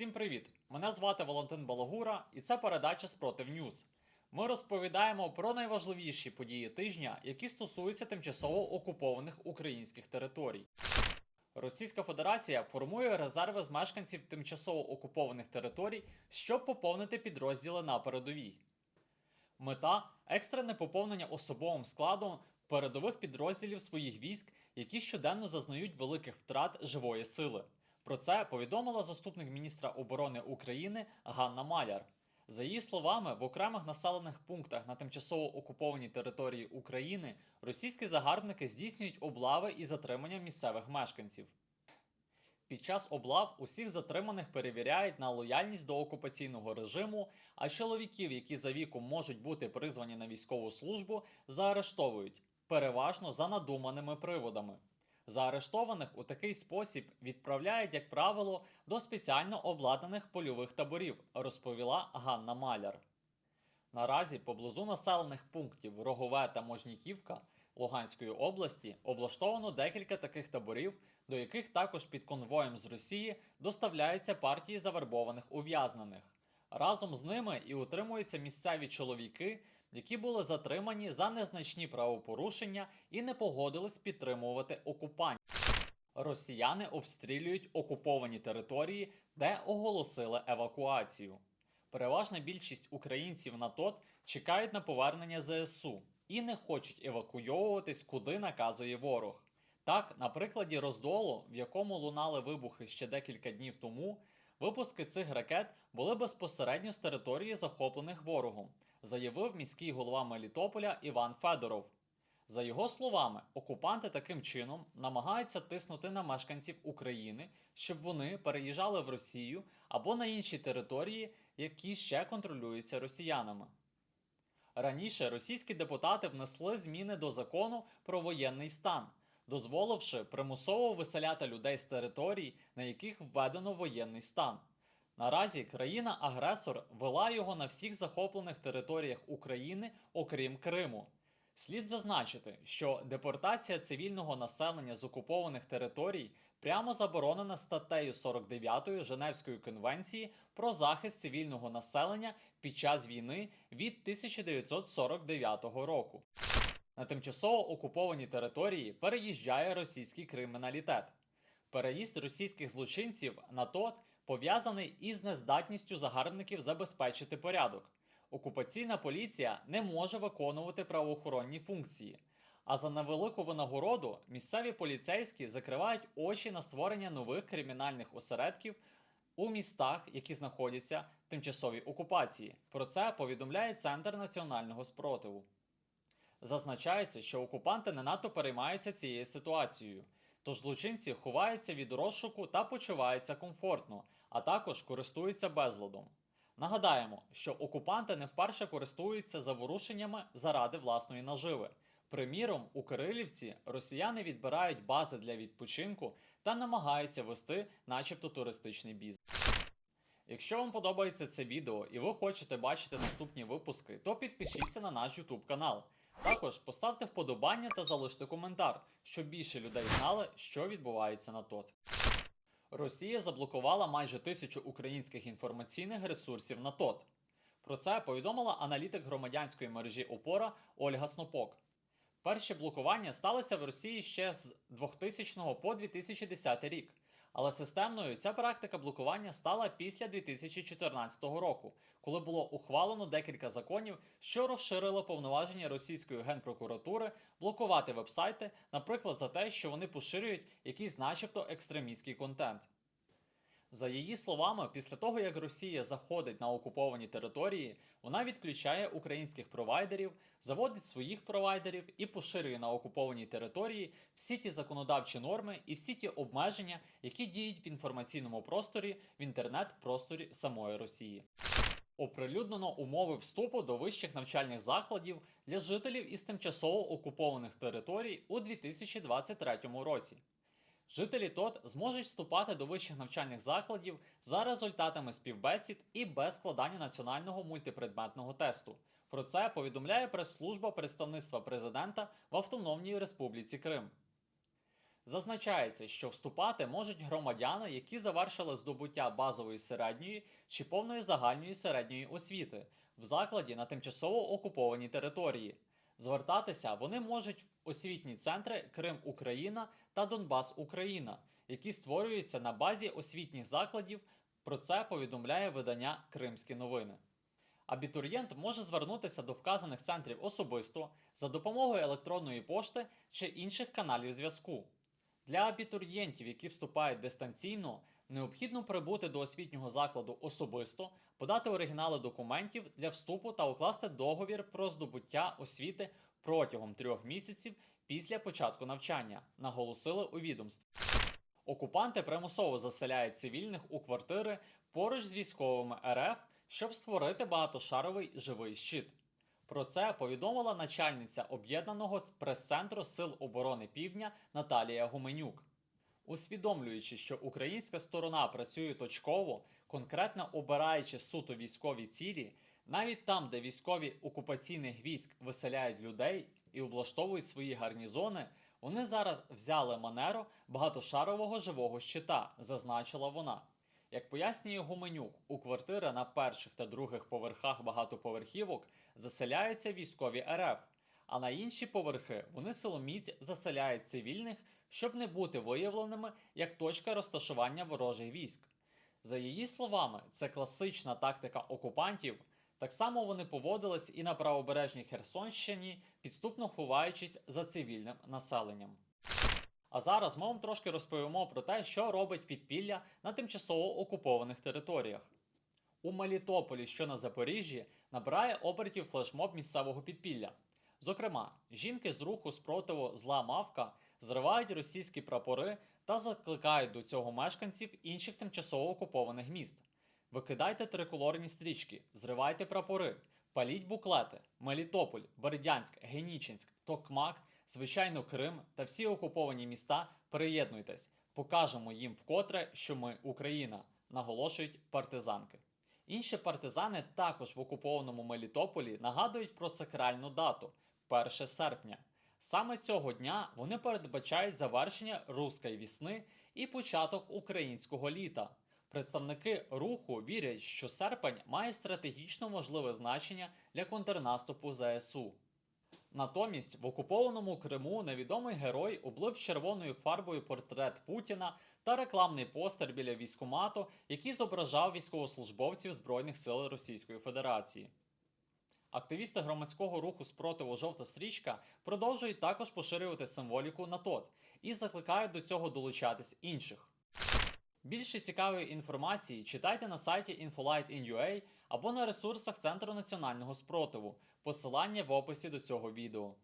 Всім привіт! Мене звати Валентин Балагура, і це передача Спротив Ньюз. Ми розповідаємо про найважливіші події тижня, які стосуються тимчасово окупованих українських територій. Російська Федерація формує резерви з мешканців тимчасово окупованих територій, щоб поповнити підрозділи на передовій. Мета екстрене поповнення особовим складом передових підрозділів своїх військ, які щоденно зазнають великих втрат живої сили. Про це повідомила заступник міністра оборони України Ганна Маляр. За її словами, в окремих населених пунктах на тимчасово окупованій території України російські загарбники здійснюють облави і затримання місцевих мешканців. Під час облав усіх затриманих перевіряють на лояльність до окупаційного режиму, а чоловіків, які за віком можуть бути призвані на військову службу, заарештовують переважно за надуманими приводами. Заарештованих у такий спосіб відправляють, як правило, до спеціально обладнаних польових таборів, розповіла Ганна Маляр. Наразі поблизу населених пунктів Рогове та Можніківка Луганської області облаштовано декілька таких таборів, до яких також під конвоєм з Росії доставляються партії завербованих ув'язнених. Разом з ними і утримуються місцеві чоловіки, які були затримані за незначні правопорушення і не погодились підтримувати окупантів. Росіяни обстрілюють окуповані території, де оголосили евакуацію. Переважна більшість українців на ТОТ чекають на повернення ЗСУ і не хочуть евакуйовуватись, куди наказує ворог. Так, на прикладі роздолу, в якому лунали вибухи ще декілька днів тому, випуски цих ракет були безпосередньо з території, захоплених ворогом, заявив міський голова Мелітополя Іван Федоров. За його словами, окупанти таким чином намагаються тиснути на мешканців України, щоб вони переїжджали в Росію або на інші території, які ще контролюються росіянами. Раніше російські депутати внесли зміни до закону про воєнний стан, дозволивши примусово виселяти людей з територій, на яких введено воєнний стан. Наразі країна-агресор вела його на всіх захоплених територіях України, окрім Криму. Слід зазначити, що депортація цивільного населення з окупованих територій прямо заборонена статтею 49 Женевської конвенції про захист цивільного населення під час війни від 1949 року. На тимчасово окуповані території переїжджає російський криміналітет. Переїзд російських злочинців на ТОТ пов'язаний із нездатністю загарбників забезпечити порядок. Окупаційна поліція не може виконувати правоохоронні функції. А за невелику винагороду місцеві поліцейські закривають очі на створення нових кримінальних осередків у містах, які знаходяться в тимчасовій окупації. Про це повідомляє Центр національного спротиву. Зазначається, що окупанти не надто переймаються цією ситуацією, тож злочинці ховаються від розшуку та почуваються комфортно, а також користуються безладом. Нагадаємо, що окупанти не вперше користуються заворушеннями заради власної наживи. Приміром, у Кирилівці росіяни відбирають бази для відпочинку та намагаються вести, начебто, туристичний бізнес. Якщо вам подобається це відео і ви хочете бачити наступні випуски, то підпишіться на наш YouTube канал. Також поставте вподобання та залиште коментар, щоб більше людей знали, що відбувається на ТОТ. Росія заблокувала майже тисячу українських інформаційних ресурсів на ТОТ. Про це повідомила аналітик громадянської мережі Опора Ольга Снопок. Перші блокування сталося в Росії ще з 2000 по 2010 рік. Але системною ця практика блокування стала після 2014 року, коли було ухвалено декілька законів, що розширили повноваження російської генпрокуратури блокувати вебсайти, наприклад, за те, що вони поширюють якийсь, начебто, екстремістський контент. За її словами, після того як Росія заходить на окуповані території, вона відключає українських провайдерів, заводить своїх провайдерів і поширює на окупованій території всі ті законодавчі норми і всі ті обмеження, які діють в інформаційному просторі в інтернет-просторі самої Росії. Оприлюднено умови вступу до вищих навчальних закладів для жителів із тимчасово окупованих територій у 2023 році. Жителі ТОТ зможуть вступати до вищих навчальних закладів за результатами співбесід і без складання національного мультипредметного тесту. Про це повідомляє прес-служба представництва президента в Автономній Республіці Крим. Зазначається, що вступати можуть громадяни, які завершили здобуття базової середньої чи повної загальної середньої освіти в закладі на тимчасово окупованій території. Звертатися вони можуть в освітні центри Крим Україна та Донбас Україна, які створюються на базі освітніх закладів. Про це повідомляє видання Кримські новини. Абітурієнт може звернутися до вказаних центрів особисто за допомогою електронної пошти чи інших каналів зв'язку. Для абітурієнтів, які вступають дистанційно, необхідно прибути до освітнього закладу особисто, подати оригінали документів для вступу та укласти договір про здобуття освіти протягом трьох місяців після початку навчання, наголосили у відомстві. Окупанти примусово заселяють цивільних у квартири поруч з військовими РФ, щоб створити багатошаровий живий щит. Про це повідомила начальниця об'єднаного прес-центру Сил оборони Півдня Наталія Гуменюк. Усвідомлюючи, що українська сторона працює точково, конкретно обираючи суто військові цілі, навіть там, де військові окупаційних військ виселяють людей і облаштовують свої гарнізони, вони зараз взяли манеру багатошарового живого щита, зазначила вона. Як пояснює Гуменюк, у квартири на перших та других поверхах багатоповерхівок заселяються військові РФ, а на інші поверхи вони силоміць заселяють цивільних, щоб не бути виявленими як точка розташування ворожих військ. За її словами, це класична тактика окупантів. Так само вони поводились і на правобережній Херсонщині, підступно ховаючись за цивільним населенням. А зараз ми вам трошки розповімо про те, що робить підпілля на тимчасово окупованих територіях. У Мелітополі, що на Запоріжжі, набирає обертів флешмоб місцевого підпілля. Зокрема, жінки з руху спротиву зла мавка зривають російські прапори та закликають до цього мешканців інших тимчасово окупованих міст. Викидайте триколорні стрічки, зривайте прапори, паліть буклети, Мелітополь, Бердянськ, Генічинськ, Токмак, звичайно, Крим та всі окуповані міста. Приєднуйтесь, покажемо їм вкотре, що ми Україна, наголошують партизанки. Інші партизани також в окупованому Мелітополі нагадують про сакральну дату 1 серпня. Саме цього дня вони передбачають завершення руської вісни і початок українського літа. Представники руху вірять, що серпень має стратегічно важливе значення для контрнаступу ЗСУ. Натомість в окупованому Криму невідомий герой облив червоною фарбою портрет Путіна та рекламний постер біля військомату, який зображав військовослужбовців Збройних сил Російської Федерації. Активісти громадського руху спротиву жовта стрічка продовжують також поширювати символіку на тот і закликають до цього долучатись інших. Більше цікавої інформації читайте на сайті Infolight.in.ua або на ресурсах Центру національного спротиву. Посилання в описі до цього відео.